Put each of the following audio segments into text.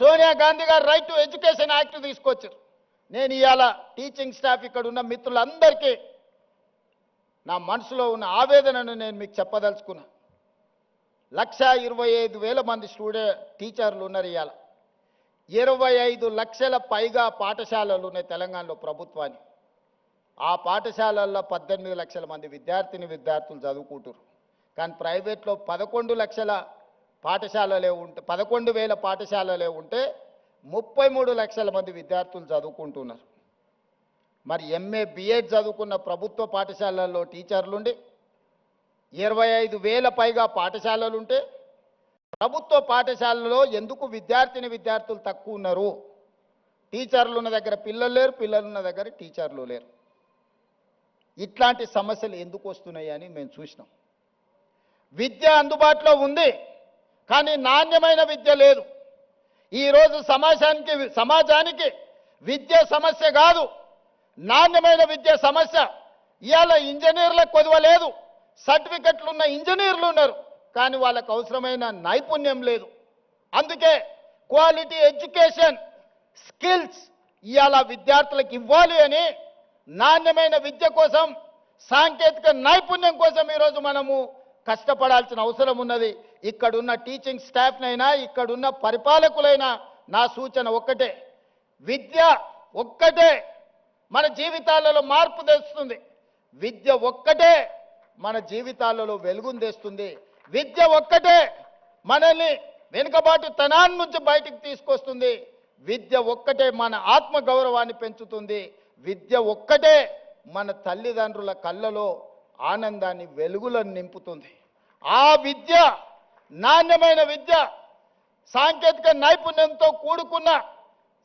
సోనియా గాంధీ గారు right to education act తీసుకొచ్చారు. నేను ఇవాళ టీచింగ్ స్టాఫ్ ఇక్కడ ఉన్న మిత్రులందరికీ నా మనసులో ఉన్న ఆవేదనను నేను మీకు చెప్పదలుచుకున్నా. లక్ష ఇరవై ఐదు వేల మంది స్టూడెంట్ టీచర్లు ఉన్నారు ఇవాళ ఇరవై ఐదు లక్షల పైగా పాఠశాలలు ఉన్నాయి తెలంగాణలో ప్రభుత్వాన్ని. ఆ పాఠశాలల్లో పద్దెనిమిది లక్షల మంది విద్యార్థిని విద్యార్థులు చదువుకుంటారు కానీ ప్రైవేట్లో పదకొండు లక్షల పాఠశాలలే ఉంటే పదకొండు వేల పాఠశాలలే ఉంటే ముప్పై మూడు లక్షల మంది విద్యార్థులు చదువుకుంటున్నారు. మరి ఎంఏ బిఎడ్ చదువుకున్న ప్రభుత్వ పాఠశాలల్లో టీచర్లుండి ఇరవై ఐదు వేల పైగా పాఠశాలలుంటే ప్రభుత్వ పాఠశాలలో ఎందుకు విద్యార్థిని విద్యార్థులు తక్కువ ఉన్నారు? టీచర్లు ఉన్న దగ్గర పిల్లలు లేరు పిల్లలు ఉన్న దగ్గర టీచర్లు లేరు. ఇట్లాంటి సమస్యలు ఎందుకు వస్తున్నాయి అని మేము చూసినాం. విద్య అందుబాటులో ఉంది. కానీ నాణ్యమైన విద్య లేదు. ఈరోజు సమాజానికి సమాజానికి విద్య సమస్య కాదు. నాణ్యమైన విద్య సమస్య. ఇవాళ ఇంజనీర్లకు కొదవలేదు సర్టిఫికెట్లు ఉన్న ఇంజనీర్లు ఉన్నారు. కానీ వాళ్ళకు అవసరమైన నైపుణ్యం లేదు. అందుకే క్వాలిటీ ఎడ్యుకేషన్ స్కిల్స్ ఇవాళ విద్యార్థులకు ఇవ్వాలి అని నాణ్యమైన విద్య కోసం సాంకేతిక నైపుణ్యం కోసం ఈరోజు మనము కష్టపడాల్సిన అవసరం ఉన్నది. ఇక్కడున్న టీచింగ్ స్టాఫ్నైనా ఇక్కడున్న పరిపాలకులైనా నా సూచన ఒక్కటే. విద్య ఒక్కటే మన జీవితాలలో మార్పు తెస్తుంది. విద్య ఒక్కటే మన జీవితాలలో వెలుగును తెస్తుంది. విద్య ఒక్కటే మనల్ని వెనుకబాటు తనాన్ని నుంచి బయటికి తీసుకొస్తుంది. విద్య ఒక్కటే మన ఆత్మ గౌరవాన్ని పెంచుతుంది. విద్య ఒక్కటే మన తల్లిదండ్రుల కళ్ళలో ఆనందాన్ని వెలుగులను నింపుతుంది. ఆ విద్య నాణ్యమైన విద్య సాంకేతిక నైపుణ్యంతో కూడుకున్న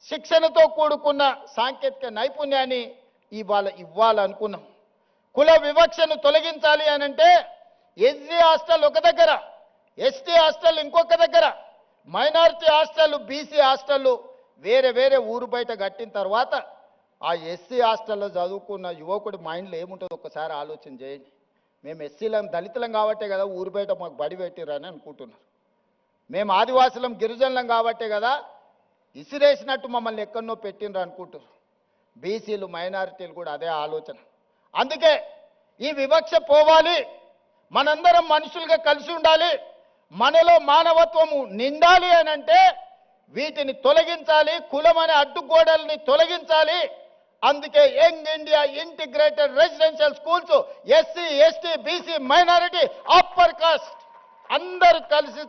శిక్షణతో కూడుకున్న సాంకేతిక నైపుణ్యాన్ని ఇవాళ ఇవ్వాలనుకున్నాం కుల వివక్షను తొలగించాలి అని అంటే ఎస్సీ హాస్టల్ ఒక దగ్గర ఎస్టీ హాస్టల్ ఇంకొక దగ్గర మైనారిటీ హాస్టల్ బీసీ హాస్టల్ వేరే వేరే ఊరు బయట కట్టిన తర్వాత ఆ ఎస్సీ హాస్టల్లో చదువుకున్న యువకుడి మైండ్లో ఏముంటుందో ఒక్కసారి ఆలోచన చేయండి. మేము ఎస్సీలం దళితులం కాబట్టే కదా ఊరు బయట మాకు బడి పెట్టిరని అనుకుంటున్నారు. మేము ఆదివాసులం గిరిజనులం కాబట్టే కదా ఇసిరేసినట్టు మమ్మల్ని ఎక్కడనో పెట్టిండ్రు అనుకుంటారు బీసీలు మైనారిటీలు కూడా అదే ఆలోచన. అందుకే ఈ వివక్ష పోవాలి. మనందరం మనుషులుగా కలిసి ఉండాలి. మనలో మానవత్వము నిండాలి అని అంటే వీటిని తొలగించాలి. కులం అనే అడ్డుగోడల్ని తొలగించాలి. అందుకే young India integrated residential schools SC ST BC minority upper caste అందరూ కలిసి